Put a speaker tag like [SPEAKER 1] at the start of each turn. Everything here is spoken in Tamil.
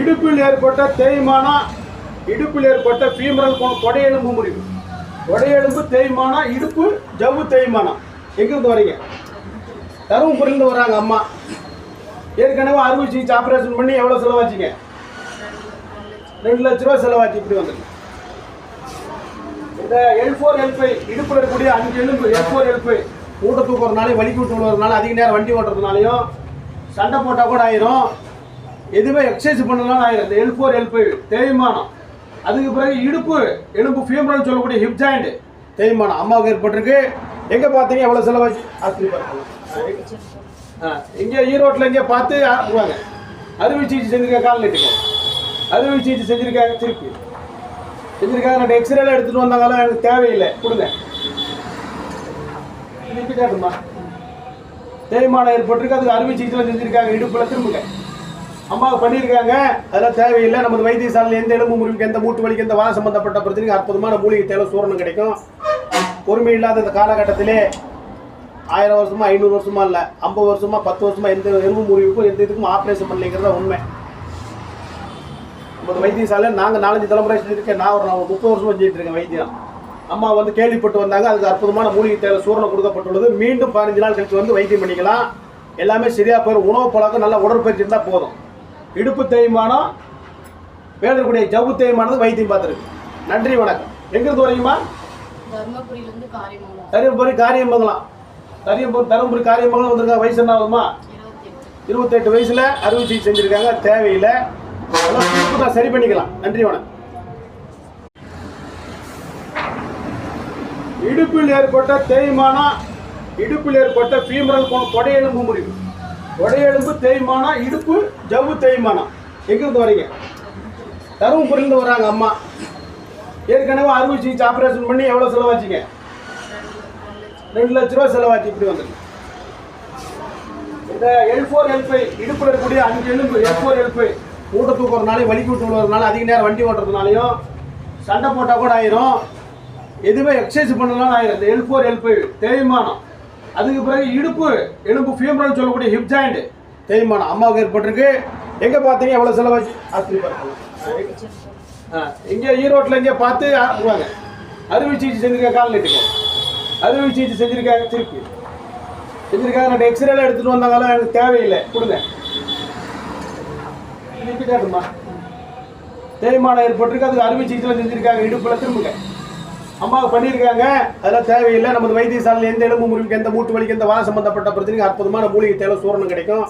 [SPEAKER 1] இடுப்பில் ஏற்பட்ட தேய்மானா இடுப்பில் ஏற்பட்ட ஃபீமரல் கொடையெலும்பு முறிவு கொடையெலும்பு தேய்மானா இடுப்பு ஜவ்வு தேய்மானம். எங்கிருந்து வரீங்க? தருமபுரியிலிருந்து வராங்க அம்மா. ஏற்கனவே அறுவை சிகிச்சை ஆப்ரேஷன் பண்ணி எவ்வளோ செலவாச்சிங்க? ரெண்டு லட்ச ரூபா செலவாச்சு இப்படி வந்துருக்கு. இந்த எல் ஃபோர் எல் ஃபைவ் இடுப்பில் இருக்கக்கூடிய அஞ்சு எலும்பு எல் ஃபோர் எல் ஃபைவ் மூட்டை தூக்குறதுனால வலிக்கு விட்டு விடுறதுனால அதிக நேரம் வண்டி ஓட்டுறதுனாலையும் சண்டை போட்டால் கூட ஆயிரும். எதுவுமே எக்ஸசைஸ் பண்ணலாம் ஆயிரும் எல் ஃபோர் எல் ஃபைவ் தேய்மானம். அதுக்கு பிறகு இடுப்பு எலும்பு ஃபியூமரல் சொல்லக்கூடிய ஹிப் ஜாயிண்ட் தேய்மானம். அம்மாவுக்கு ஏற்பட்டிருக்கு. எங்கே பார்த்தீங்க? எவ்வளோ செலவாச்சு? ஆஸ்பத்திரி பார்க்கலாம் ஆ இங்கே ஈரோட்டில் இங்கே பார்த்து வாங்க. அறுவை சிகிச்சை செஞ்சிருக்காங்க கால் நீட்டுங்க அறுவை சிகிச்சை செஞ்சுருக்காங்க திருப்பி. செஞ்சுருக்காங்க நான் எக்ஸ்ரேல எடுத்துகிட்டு வந்தாங்களோ எனக்கு தேவையில்லை. கொடுங்க. திருப்பி காட்டுமா? தேய்மானம் ஏற்பட்டிருக்கு. அதுக்கு அறுவை சிகிச்சை செஞ்சுருக்காங்க. இடுப்பில் திரும்புங்க. அம்மாவுக்கு பண்ணியிருக்காங்க. அதெல்லாம் தேவையில்லை. நமது வைத்தியசாலையில் எந்த எலும்பு முறிவுக்கு எந்த மூட்டு வலிக்கு எந்த வாத சம்பந்தப்பட்ட பிரச்சனைக்கு அற்புதமான மூலிகை தேவை சூரணம் கிடைக்கும். பொறுமை இல்லாத இந்த காலகட்டத்திலே ஆயிரம் வருஷமா ஐநூறு வருஷமா இல்லை ஐம்பது வருஷமா பத்து வருஷமா எந்த எலும்பு முறிவுக்கும் எந்த இதுக்கும் ஆப்ரேஷன் பண்ணலைங்கிறத உண்மை. நமது வைத்தியசாலை நாங்கள் நாலஞ்சு தலைமுறை செஞ்சுருக்கேன். நான் ஒரு நான் முப்பது வருஷமா செஞ்சுட்டு இருக்கேன் வைத்தியம். அம்மா வந்து கேள்விப்பட்டு வந்தாங்க அதுக்கு அற்புதமான மூலிகை தேவை சூரணம் கொடுக்கப்பட்டுள்ளது. மீண்டும் பதினஞ்சு நாள் கழிச்சு வந்து வைத்தியம் பண்ணிக்கலாம். எல்லாமே சரியாக போயிடும் உணவு பழக்கம் நல்லா உடற்பயிற்சி இருந்தால் போதும். இடுப்பு தேய்மானம் வேடக்கூடிய ஜவ்வு தேய்மானது வைத்தியம் பார்த்துருக்கு. நன்றி வணக்கம். எங்கிருந்து வரீங்கம்மா?
[SPEAKER 2] தர்மபுரியிலிருந்து காரியமங்கலம்.
[SPEAKER 1] தருமபுரி காரியமங்கலம். தருமபுரி தருமபுரி காரியமங்கலம் வந்திருக்காங்க வயசு என்ன ஆகுதுமா இருபத்தெட்டு. வயசுல அறுவை சிகிச்சை செஞ்சிருக்காங்க. தேவையில்லை. புதுசா சரி பண்ணிக்கலாம். நன்றி வணக்கம். இடுப்பில் ஏற்பட்ட தேய்மானம் இடுப்பில் ஏற்பட்ட ஃபீமரல் கொடையெலும்பு முறிவு. உடையெலும்பு தேய்மானம் இடுப்பு ஜவ்வு தேய்மானம் எங்கிருந்து வரீங்க? தருமபுரியிலிருந்து வராங்க அம்மா. ஏற்கனவே அறுவை சிகிச்சை ஆப்ரேஷன் பண்ணி எவ்வளோ செலவாச்சிங்க? ரெண்டு லட்ச ரூபா செலவாச்சு இப்படி வந்துருக்கு. இந்த எல் ஃபோர் எல் ஃபைவ் இடுப்பில் இருக்கக்கூடிய அஞ்சு எலும்பு எல் ஃபோர் எல் ஃபைவ் மூட்டை தூக்குறதுனால வலிக்கு விட்டு விடுறதுனால அதிக நேரம் வண்டி ஓட்டுறதுனாலையும் சண்டை போட்டால் கூட ஆயிரும். எதுவுமே எக்ஸசைஸ் பண்ணலாம் ஆயிரும். இந்த எல் ஃபோர் எல் ஃபைவ் தேய்மானம். அதுக்கு பிறகு இடுப்பு எலும்பு ஃபியூமரல் சொல்லக்கூடிய ஹிப் ஜாயிண்ட் தேய்மானம் அம்மாவுக்கு ஏற்பட்டிருக்கு. எங்கே பார்த்தீங்க? எவ்வளோ செலவாச்சு? ஆஸ்பத்திரி பார்க்கலாம் ஆ இங்கே ஈரோட்டில் இங்கே பார்த்து அறுவை சிகிச்சை செஞ்சிருக்காங்க கால் நீட்டுங்க. அறுவை சிகிச்சை செஞ்சிருக்காங்க திருப்பி. செஞ்சிருக்காங்க நான் எக்ஸ்ரேல எடுத்துட்டு வந்தாங்களோ எனக்கு தேவையில்லை. கொடுங்க. திருப்பி காட்டுமா? தேய்மானம் ஏற்பட்டிருக்கு அதுக்கு அறுவை சிகிச்சை செஞ்சிருக்காங்க இடுப்புல திரும்புங்க. அம்மாவுக்கு பண்ணியிருக்காங்க. அதெல்லாம் தேவையில்லை. நமது வைத்தியசாலையில் எந்த எலும்பு முறிவுக்கு எந்த மூட்டு வலிக்கு எந்த வாசம் சம்பந்தப்பட்ட பிரச்சனைக்கு அற்புதமான மூலிகை தேவை சூரணம் கிடைக்கும்.